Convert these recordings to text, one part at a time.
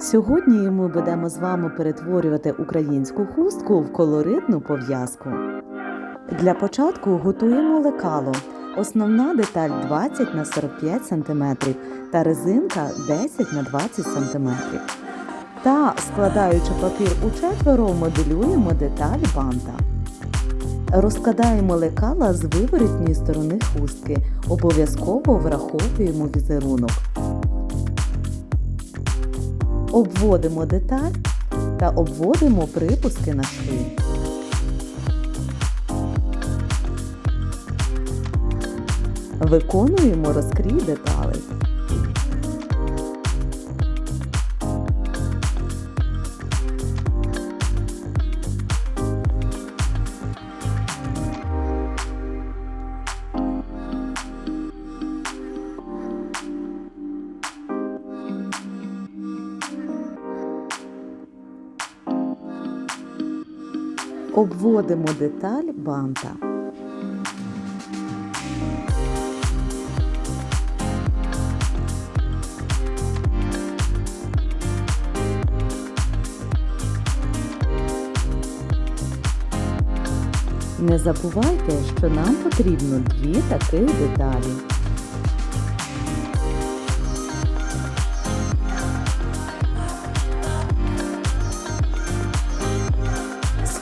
Сьогодні ми будемо з вами перетворювати українську хустку в колоритну пов'язку. Для початку готуємо лекало. Основна деталь 20 на 45 см та резинка 10 на 20 см. Та, складаючи папір у четверо, моделюємо деталь банта. Розкладаємо лекала з виворітньої сторони хустки. Обов'язково враховуємо візерунок. Обводимо деталь та обводимо припуски на шви. Виконуємо розкрій деталей. Обводимо деталь банта. Не забувайте, що нам потрібно дві таких деталі.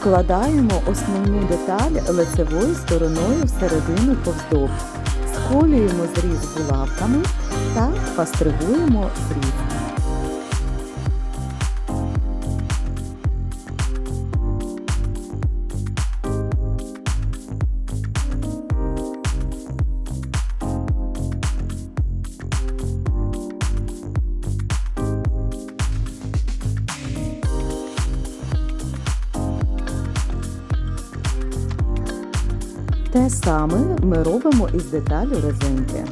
Складаємо основну деталь лицевою стороною всередину повздовж. Сколюємо зріз булавками та фастригуємо зріз. Те саме ми робимо із деталю резинки.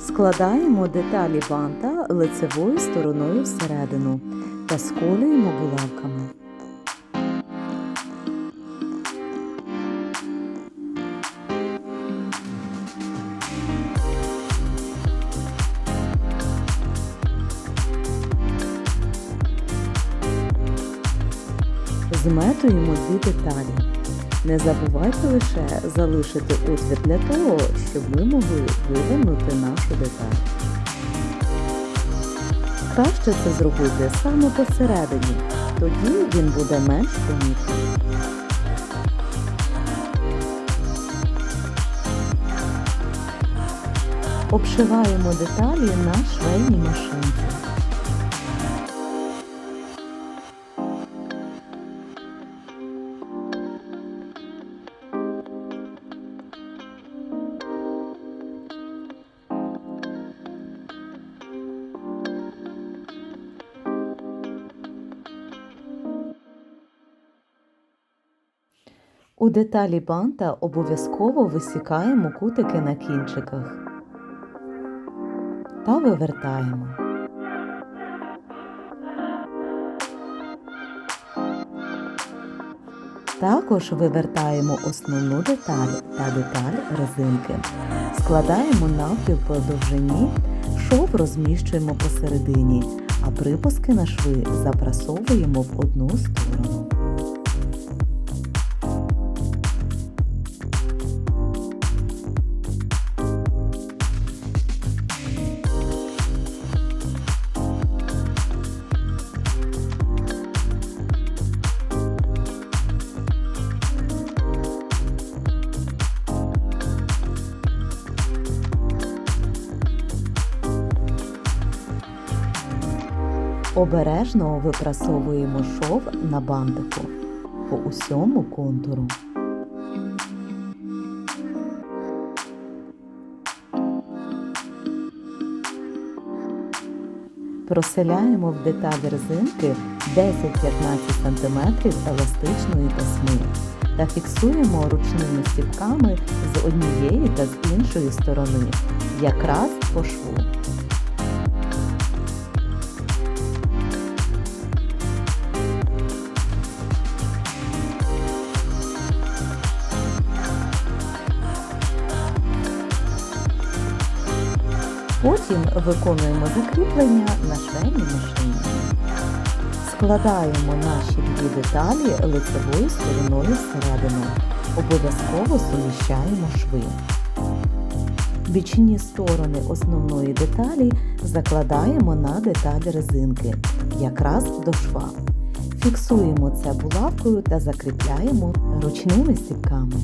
Складаємо деталі банта лицевою стороною всередину та сколюємо булавками. Зметуємо дві деталі. Не забувайте лише залишити отвір для того, щоб ми могли вивернути нашу деталь. Краще це зробити саме посередині, тоді він буде менш помітний. Обшиваємо деталі на швейній машинці. У деталі банта обов'язково висікаємо кутики на кінчиках та вивертаємо. Також вивертаємо основну деталь та деталь резинки. Складаємо навпіл по довжині, шов розміщуємо посередині, а припуски на шви запрасовуємо в одну сторону. Обережно випрасовуємо шов на бантику по усьому контуру. Проселяємо в деталь резинки 10-15 см еластичної тасми та фіксуємо ручними стіпками з однієї та з іншої сторони, якраз по шву. Потім виконуємо закріплення на швейній машині. Складаємо наші дві деталі лицевою стороною всередину. Обов'язково суміщаємо шви. Бічні сторони основної деталі закладаємо на деталь резинки, якраз до шва. Фіксуємо це булавкою та закріпляємо ручними стіпками.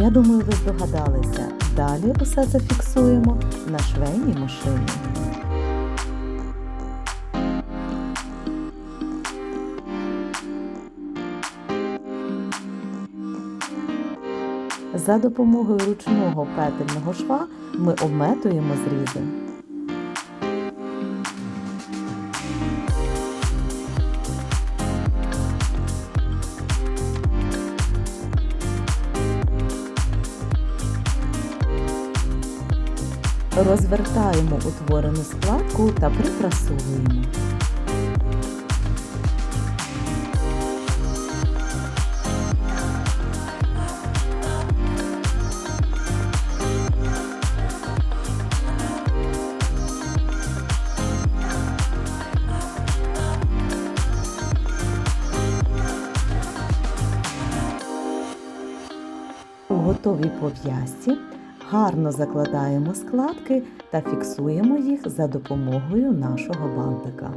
Я думаю, ви здогадалися. Далі усе зафіксуємо на швейній машині. За допомогою ручного петельного шва ми обметуємо зрізи. Розвертаємо утворену складку та припрасовуємо. У готовій пов'язці гарно закладаємо складки та фіксуємо їх за допомогою нашого бантика.